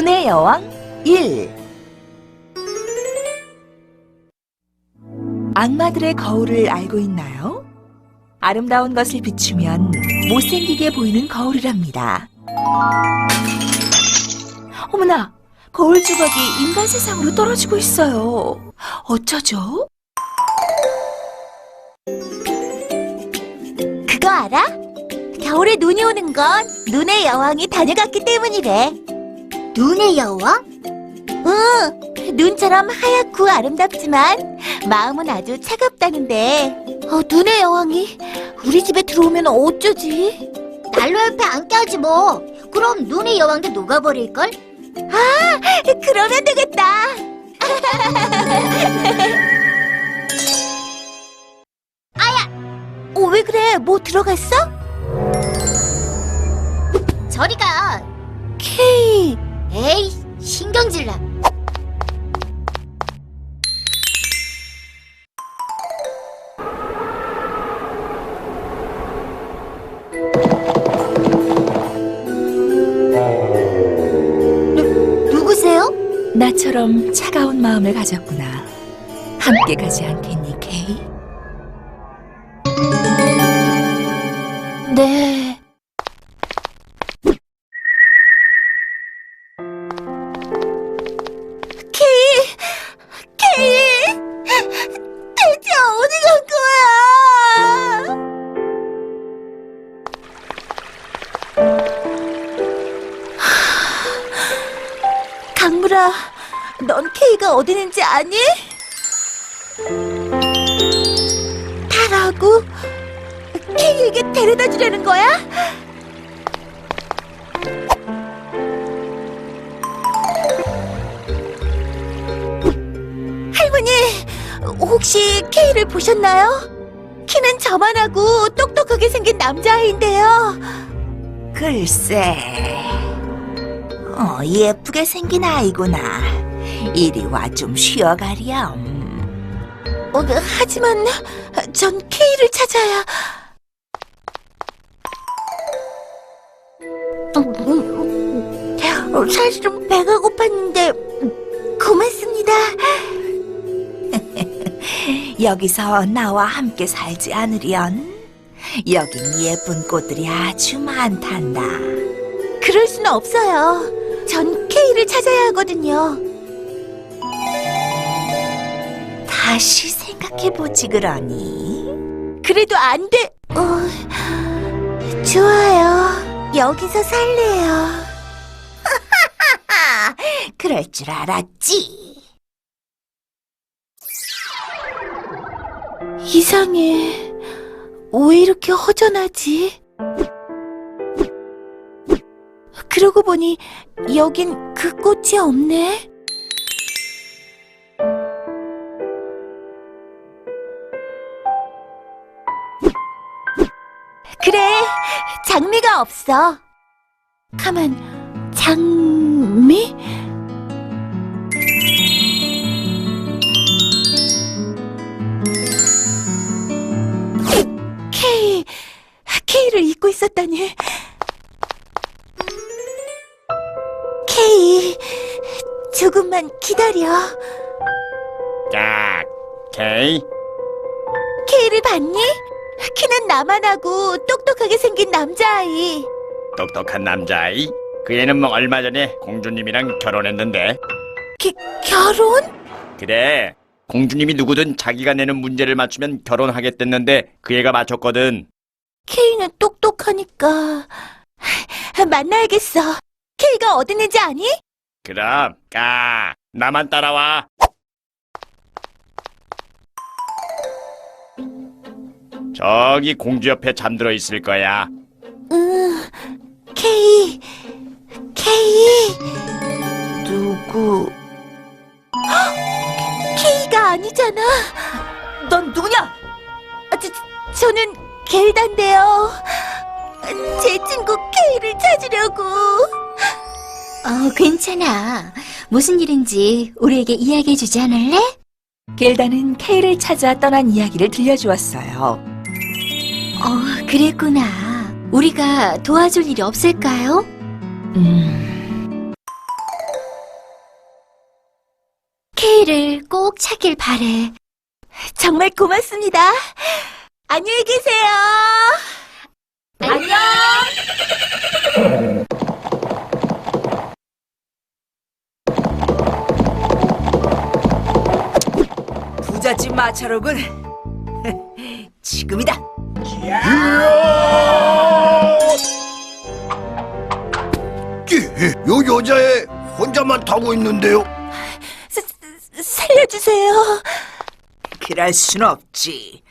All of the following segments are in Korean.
눈의 여왕 1 악마들의 거울을 알고 있나요? 아름다운 것을 비추면 못생기게 보이는 거울이랍니다. 어머나, 거울 조각이 인간 세상으로 떨어지고 있어요. 어쩌죠? 그거 알아? 겨울에 눈이 오는 건 눈의 여왕이 다녀갔기 때문이래. 눈의 여왕? 응, 눈처럼 하얗고 아름답지만 마음은 아주 차갑다는데. 어, 눈의 여왕이 우리 집에 들어오면 어쩌지? 난로 옆에 앉게 뭐. 그럼 눈의 여왕도 녹아버릴걸? 아, 그러면 되겠다. 어, 왜 그래? 뭐 들어갔어? 저리 가. 케이. 에이, 신경질나. 누, 누구세요? 나처럼 차가운 마음을 가졌구나. 함께 가지 않겠니, 케이? 네. 주려는 거야? 할머니, 혹시 케이를 보셨나요? 키는 저만하고 똑똑하게 생긴 남자아이인데요. 글쎄. 어, 예쁘게 생긴 아이구나. 이리 와 좀 쉬어가렴. 어, 하지만 전 케이를 찾아야... 어, 사실은 배가 고팠는데 고맙습니다. 여기서 나와 함께 살지 않으련? 여긴 예쁜 꽃들이 아주 많단다. 그럴 수는 없어요. 전 케이를 찾아야 하거든요. 다시 생각해보지 그러니. 그래도 안 돼. 어, 좋아요. 여기서 살래요. 아, 그럴 줄 알았지. 이상해. 왜 이렇게 허전하지? 그러고 보니 여긴 그 꽃이 없네. 그래, 장미가 없어. 가만, 장미? 케이를 잊고 있었다니. 케이, 조금만 기다려. 자, 케이. 케이를 봤니? 키는 나만 하고 똑똑하게 생긴 남자아이. 똑똑한 남자아이. 그 애는 뭐 얼마 전에 공주님이랑 결혼했는데. 게, 결혼? 그래. 공주님이 누구든 자기가 내는 문제를 맞추면 결혼하겠댔는데 그 애가 맞췄거든. 케이는 똑똑하니까. 만나야겠어. 케이가 어디 있는지 아니? 그럼 까 나만 따라와. 저기 공주 옆에 잠들어 있을 거야. 응, 케이, 케이. 누구? 케이가 아니잖아. 넌 누구냐? 아, 저, 저는 겔다인데요. 제 친구 케이를 찾으려고. 어, 괜찮아. 무슨 일인지 우리에게 이야기해주지 않을래? 겔다는 케이를 찾아 떠난 이야기를 들려주었어요. 어, 그랬구나. 우리가 도와줄 일이 없을까요? 음, 케이를 꼭 찾길 바래. 정말 고맙습니다. 안녕히 계세요. 안녕. 부잣집 마차로군. 지금이다. 요 여자애 혼자만 타고 있는데요. 살려주세요. 그럴 순 없지.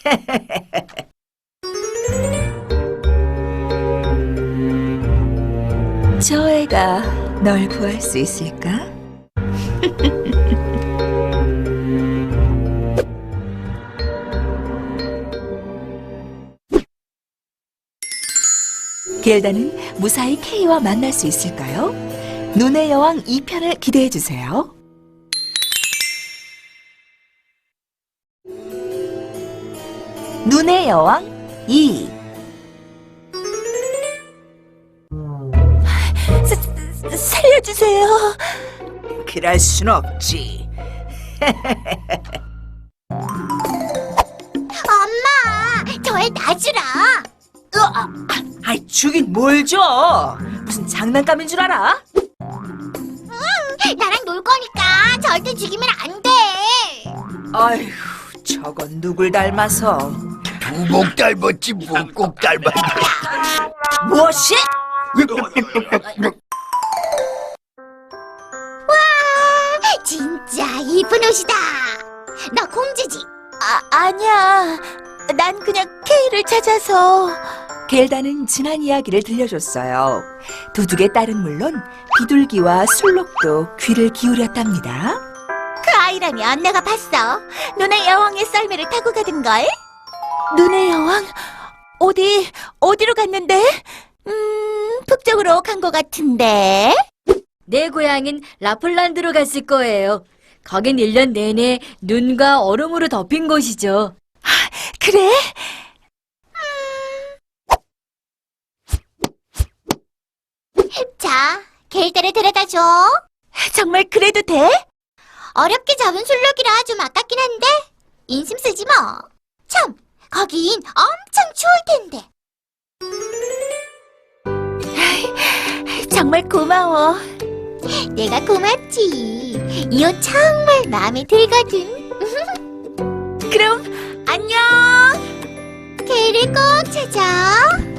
저 애가 널 구할 수 있을까? 겔다는 무사히 케이와 만날 수 있을까요? 눈의 여왕 2편을 기대해 주세요. 눈의 여왕 2 사- 살려주세요. 그럴 순 없지. 엄마, 저애 놔주라. 아이 주긴 뭘 줘? 무슨 장난감인 줄 알아? 나랑 놀 거니까 절대 죽이면 안 돼. 아휴 저건 누굴 닮아서 두목 닮았지 뭐꼭 닮았네. 무엇이? 진짜 이쁜 옷이다. 너 공주지? 아, 아니야. 난 그냥 케이를 찾아서. 겔다는 지난 이야기를 들려줬어요. 도둑의 딸은 물론 비둘기와 술록도 귀를 기울였답니다. 그 아이라면 내가 봤어. 눈의 여왕의 썰매를 타고 가던 걸. 눈의 여왕? 어디, 어디로 갔는데? 음, 북쪽으로 간 것 같은데. 내 고향은 라플란드로 갔을 거예요. 거긴 1년 내내 눈과 얼음으로 덮인 곳이죠. 그래? 자, 겔대를 데려다 줘. 정말 그래도 돼? 어렵게 잡은 술록이라 좀 아깝긴 한데 인심 쓰지 뭐. 참, 거긴 엄청 추울 텐데. 정말 고마워. 내가 고맙지. 이 옷 정말 마음에 들거든. 그럼 안녕. 케이를 꼭 찾아.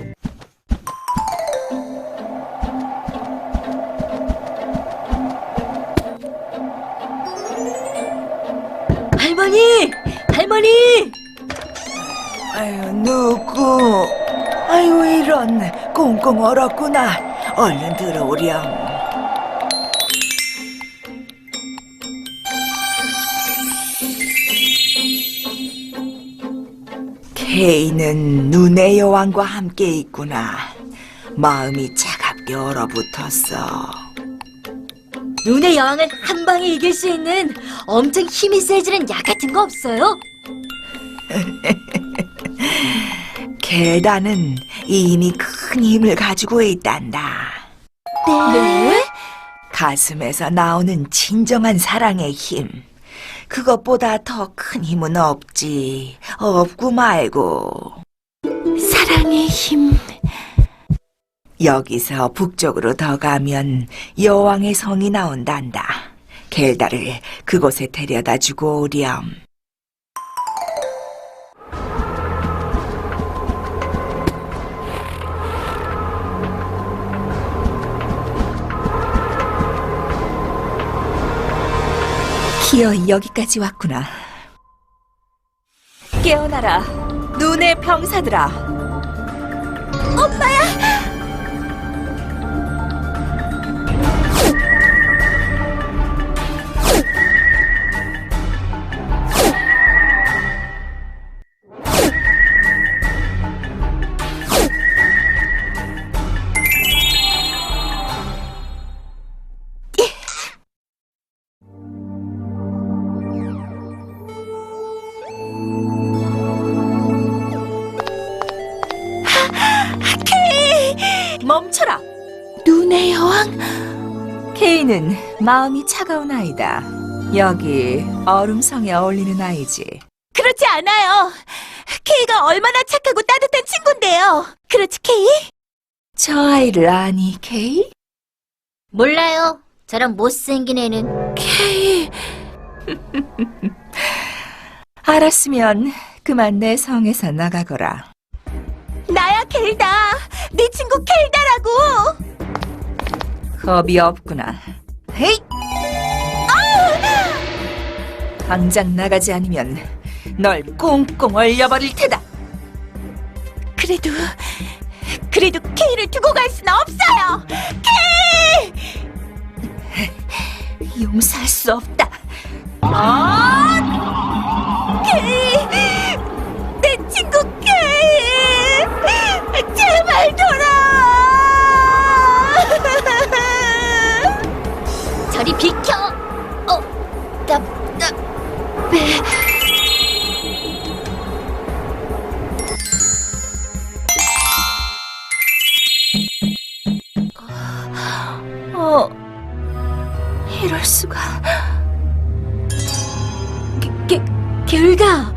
누구? 아유 이런 꽁꽁 얼었구나. 얼른 들어오렴. 케이는 눈의 여왕과 함께 있구나. 마음이 차갑게 얼어붙었어. 눈의 여왕을 한 방에 이길 수 있는 엄청 힘이 세지는 약 같은 거 없어요? 계단은 이미 큰 힘을 가지고 있단다. 네? 가슴에서 나오는 진정한 사랑의 힘. 그것보다 더 큰 힘은 없지. 없고 말고. 사랑의 힘. 여기서 북쪽으로 더 가면 여왕의 성이 나온단다. 겔다를 그곳에 데려다 주고 오렴. 기어이 여기까지 왔구나. 깨어나라, 눈의 병사들아. 멈춰라. 눈의 여왕. 케이는 마음이 차가운 아이다. 여기 얼음성에 어울리는 아이지. 그렇지 않아요. 케이가 얼마나 착하고 따뜻한 친구인데요. 그렇지, 케이? 저 아이를 아니, 케이? 몰라요. 저런 못생긴 애는. 케이. 알았으면 그만 내 성에서 나가거라. 켈다. 네 친구 켈다라고. 겁이 없구나. 헤이! 당장 나가지 않으면 널 꽁꽁 얼려버릴 테다. 그래도, 그래도 케이를 두고 갈 수는 없어요. 케이! 용서할 수 없다. 케이! 제발 돌아! 저리 비켜! 어, 나, 나, 어, 이럴 수가. 게, 게을다.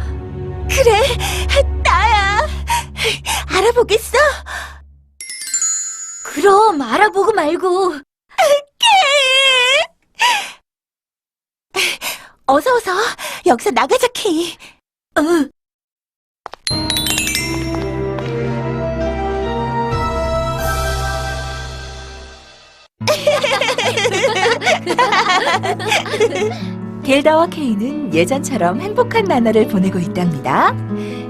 그래, 나야. 알아보겠어? 그럼 알아보고 말고. 어서 어서 여기서 나가자 케이. 응. 겔다와 케이는 예전처럼 행복한 나날을 보내고 있답니다.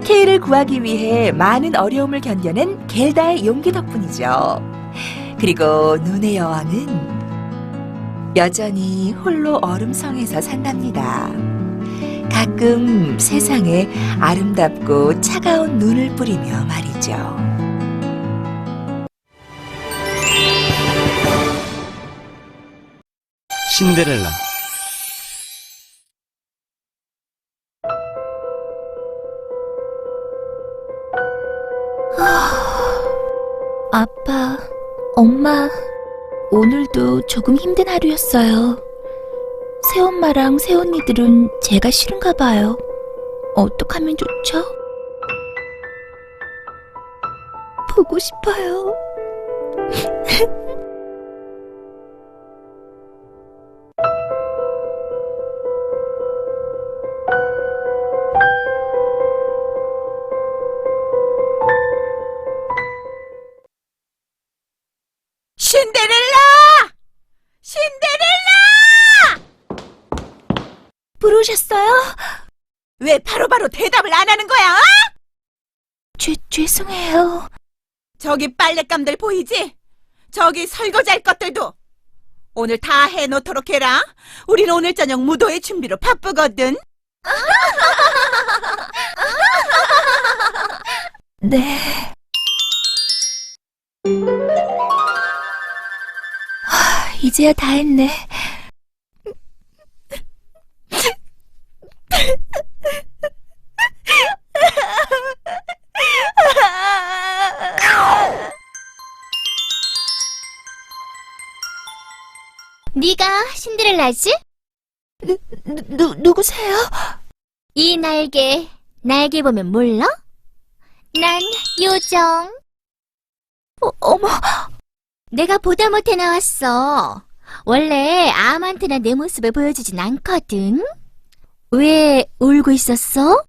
케이를 구하기 위해 많은 어려움을 견뎌낸 겔다의 용기 덕분이죠. 그리고 눈의 여왕은 여전히 홀로 얼음성에서 산답니다. 가끔 세상에 아름답고 차가운 눈을 뿌리며 말이죠. 신데렐라 엄마, 오늘도 조금 힘든 하루였어요. 새엄마랑 새언니들은 제가 싫은가 봐요. 어떡하면 좋죠? 보고 싶어요. 부르셨어요? 왜 바로바로 대답을 안 하는 거야? 죄, 죄송해요. 저기 빨랫감들 보이지? 저기 설거지할 것들도 오늘 다 해놓도록 해라. 우린 오늘 저녁 무도회 준비로 바쁘거든. 네. 하, 이제야 다 했네. 네가 신데렐라지? 누, 누구세요? 이 날개, 날개 보면 몰라? 난 요정. 어, 어머, 내가 보다 못해 나왔어. 원래 아무한테나 내 모습을 보여주진 않거든. 왜 울고 있었어?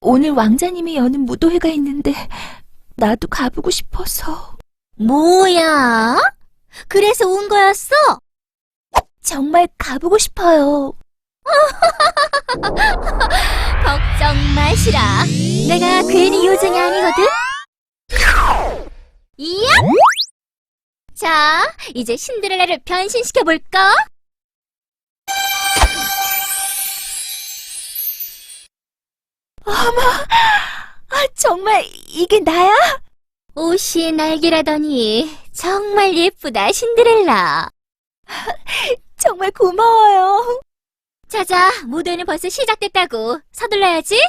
오늘 왕자님이 여는 무도회가 있는데 나도 가보고 싶어서 뭐야? 그래서 운 거였어? 정말 가보고 싶어요. 걱정 마시라. 내가 괜히 요정이 아니거든. 이야! 자, 이제 신데렐라를 변신시켜 볼까? 아, 정말 이게 나야? 옷이 날개라더니 정말 예쁘다, 신데렐라. 정말 고마워요. 자자, 무대는 벌써 시작됐다고. 서둘러야지.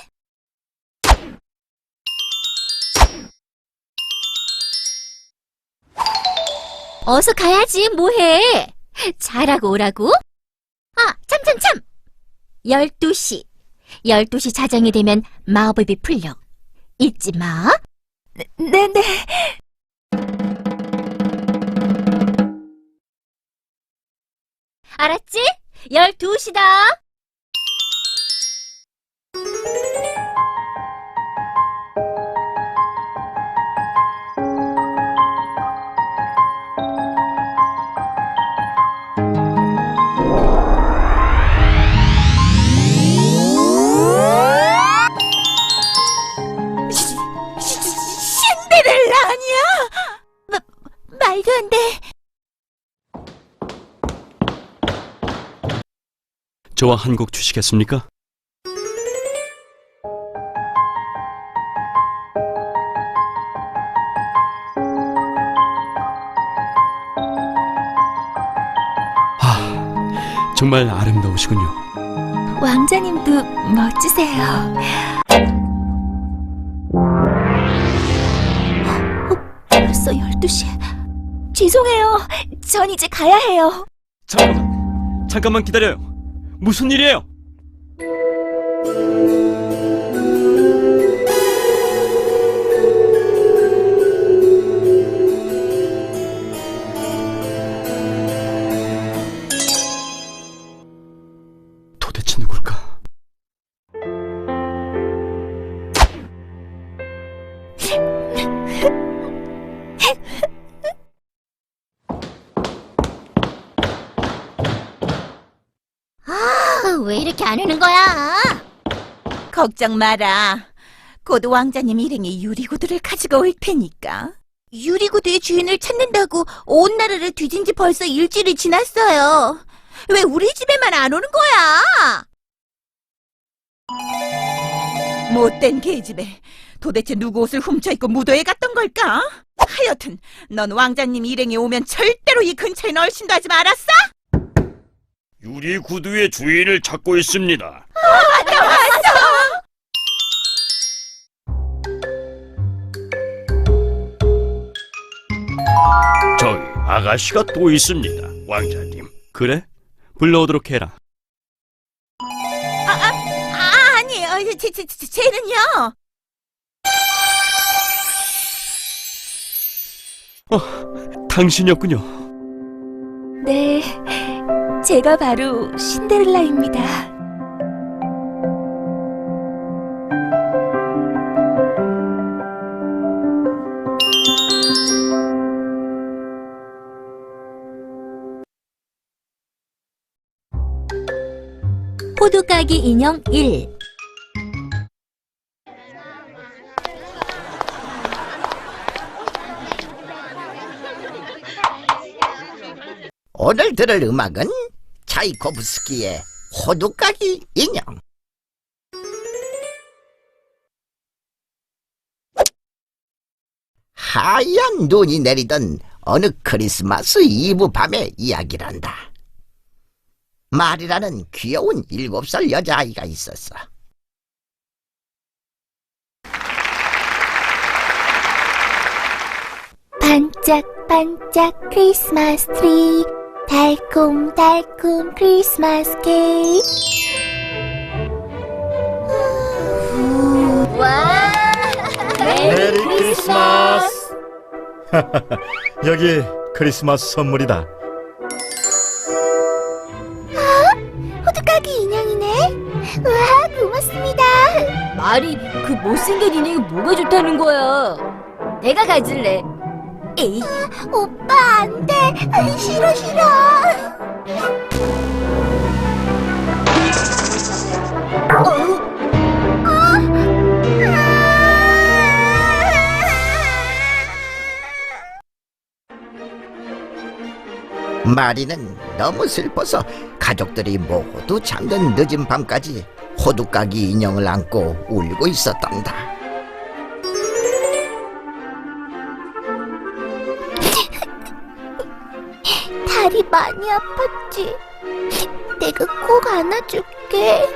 어서 가야지, 뭐해. 잘하고 오라고. 아, 12시. 12시 자정이 되면 마법이 풀려. 잊지 마. 네 네. 알았지? 12시다. 아니야? 마, 말도 안 돼. 저와 한 곡 주시겠습니까? 아, 정말 아름다우시군요. 왕자님도 멋지세요. 12시. 죄송해요. 전 이제 가야 해요. 잠깐만, 잠깐만 기다려요. 무슨 일이에요? 걱정 마라. 곧 왕자님 일행이 유리구두를 가지고 올 테니까. 유리구두의 주인을 찾는다고 온 나라를 뒤진 지 벌써 일주일이 지났어요. 왜 우리 집에만 안 오는 거야? 못된 계집애. 도대체 누구 옷을 훔쳐입고 무도에 갔던 걸까? 하여튼 넌 왕자님 일행이 오면 절대로 이 근처에 널씬도 하지 말았어? 유리 구두의 주인을 찾고 있습니다. 저기 아가씨가 또 있습니다, 왕자님. 그래? 불러오도록 해라. 아, 아니에요. 제, 제, 제, 쟤는요. 당신이었군요. 네. 제가 바로 신데렐라입니다. 호두까기 인형 1 오늘 들을 음악은 차이코프스키의 호두까기 인형. 하얀 눈이 내리던 어느 크리스마스 이브 밤의 이야기란다. 말이라는 귀여운 일곱 살 여자아이가 있었어. 반짝반짝 크리스마스 트리. 달콤달콤 크리스마스 케이크. 메리 크리스마스. 여기 크리스마스 선물이다. 우와 고맙습니다 말이 그 못생긴 인형이 뭐가 좋다는 거야. 내가 가질래. 에이 오빠 안돼 싫어 싫어 마리는 너무 슬퍼서 가족들이 모두 잠든 늦은 밤까지 호두까기 인형을 안고 울고 있었단다. 다리 많이 아팠지? 내가 꼭 안아줄게.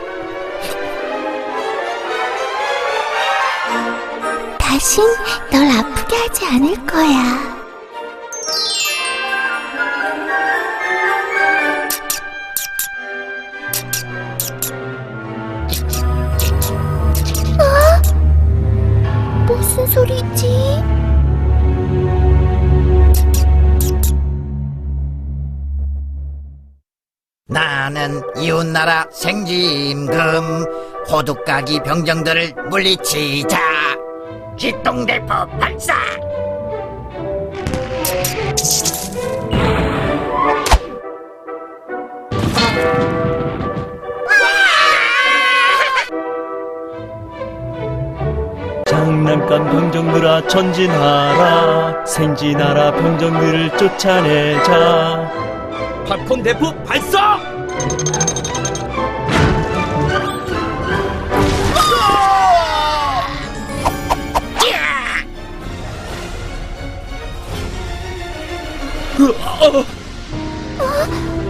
다신 널 아프게 하지 않을 거야 나는 이웃나라 생지임금. 호두까기 병정들을 물리치자. 기똥대포 발사! 장난감 병정들아 전진하라. 생진하라 병정들을 쫓아내자. 팝콘 대포 발사!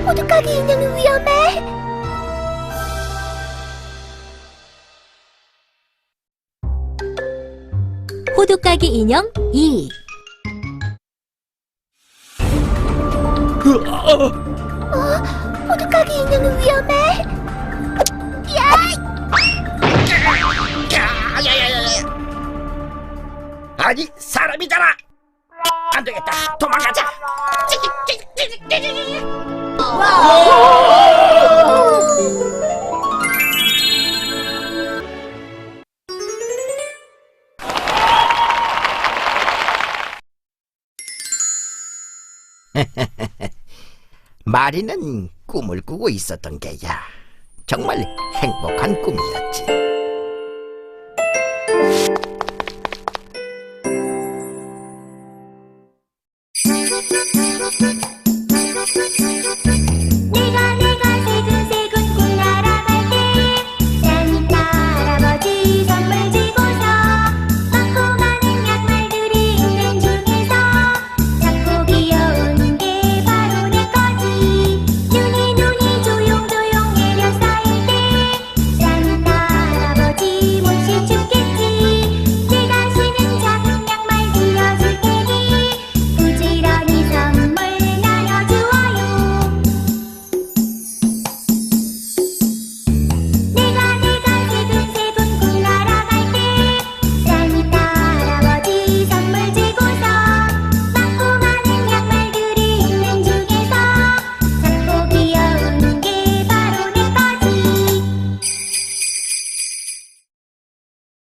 호두까기 인형은 위험해. 호두까기 인형 2 호두까기 인형은 위험해. 아니 사람이잖아. 안 되겠다. 도망가자. 마리는 꿈을 꾸고 있었던 게야. 정말 행복한 꿈이었지